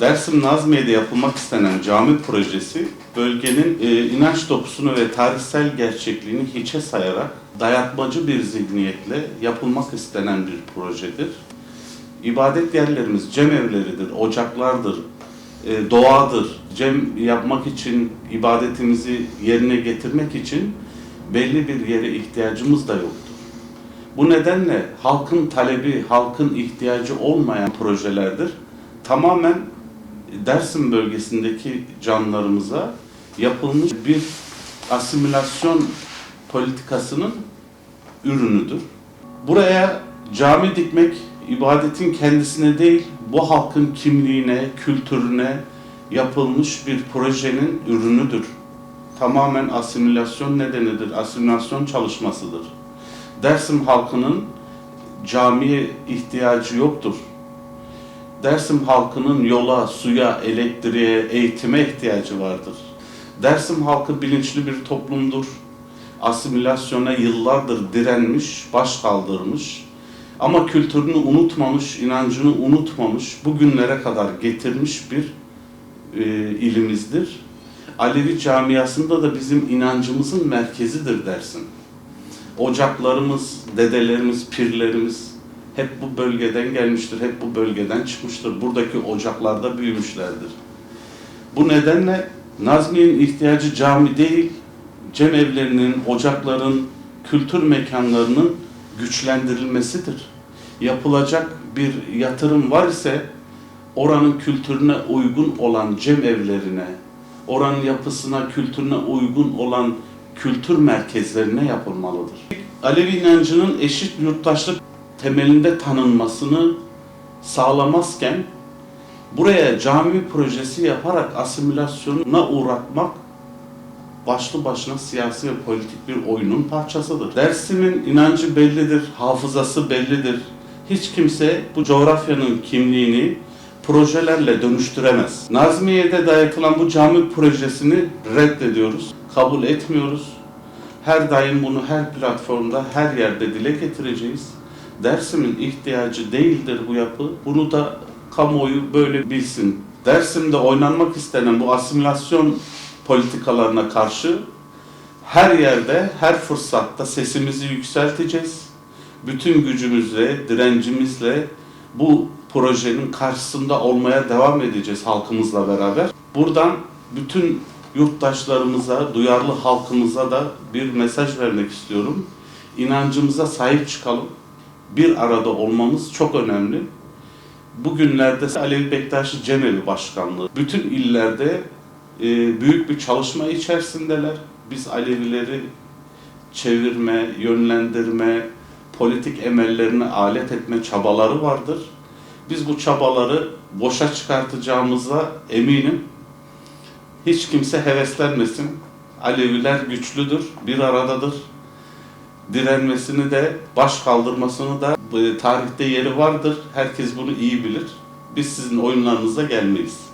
Dersim Nazmiye'de yapılmak istenen cami projesi, bölgenin e, inanç dokusunu ve tarihsel gerçekliğini hiçe sayarak dayatmacı bir zihniyetle yapılmak istenen bir projedir. İbadet yerlerimiz cemevleridir, ocaklardır, e, doğadır. Cem yapmak için, ibadetimizi yerine getirmek için belli bir yere ihtiyacımız da yoktur. Bu nedenle halkın talebi, halkın ihtiyacı olmayan projelerdir. Tamamen Dersim bölgesindeki canlarımıza yapılmış bir asimilasyon politikasının ürünüdür. Buraya cami dikmek ibadetin kendisine değil, bu halkın kimliğine, kültürüne yapılmış bir projenin ürünüdür. Tamamen asimilasyon nedenidir, asimilasyon çalışmasıdır. Dersim halkının camiye ihtiyacı yoktur. Dersim halkının yola, suya, elektriğe, eğitime ihtiyacı vardır. Dersim halkı bilinçli bir toplumdur. Asimilasyona yıllardır direnmiş, baş kaldırmış. Ama kültürünü unutmamış, inancını unutmamış, bugünlere kadar getirmiş bir e, ilimizdir. Alevi camiasında da bizim inancımızın merkezidir dersin. Ocaklarımız, dedelerimiz, pirlerimiz hep bu bölgeden gelmiştir, hep bu bölgeden çıkmıştır. Buradaki ocaklarda büyümüşlerdir. Bu nedenle Nazmiye'nin ihtiyacı cami değil, cemevlerinin, ocakların, kültür mekanlarının güçlendirilmesidir. Yapılacak bir yatırım var ise oranın kültürüne uygun olan cemevlerine, oranın yapısına, kültürüne uygun olan kültür merkezlerine yapılmalıdır. Alevi inancının eşit yurttaşlık temelinde tanınmasını sağlamazken buraya cami projesi yaparak asimilasyona uğratmak başlı başına siyasi ve politik bir oyunun parçasıdır. Dersim'in inancı bellidir, hafızası bellidir. Hiç kimse bu coğrafyanın kimliğini projelerle dönüştüremez. Nazmiye'de dayatılan bu cami projesini reddediyoruz, kabul etmiyoruz. Her daim bunu her platformda, her yerde dile getireceğiz. Dersim'in ihtiyacı değildir bu yapı. Bunu da kamuoyu böyle bilsin. Dersim'de oynanmak istenen bu asimilasyon politikalarına karşı her yerde, her fırsatta sesimizi yükselteceğiz. Bütün gücümüzle, direncimizle bu projenin karşısında olmaya devam edeceğiz halkımızla beraber. Buradan bütün yurttaşlarımıza, duyarlı halkımıza da bir mesaj vermek istiyorum. İnancımıza sahip çıkalım. Bir arada olmamız çok önemli. Bugünlerde Alevi Bektaşi Cemevi Başkanlığı bütün illerde e, büyük bir çalışma içerisindeler. Biz Alevileri çevirme, yönlendirme, politik emellerine alet etme çabaları vardır. Biz bu çabaları boşa çıkartacağımıza eminim. Hiç kimse heveslenmesin. Aleviler güçlüdür, bir aradadır. Direnmesini de, baş kaldırmasını da e, tarihte yeri vardır. Herkes bunu iyi bilir. Biz sizin oyunlarınıza gelmeyiz.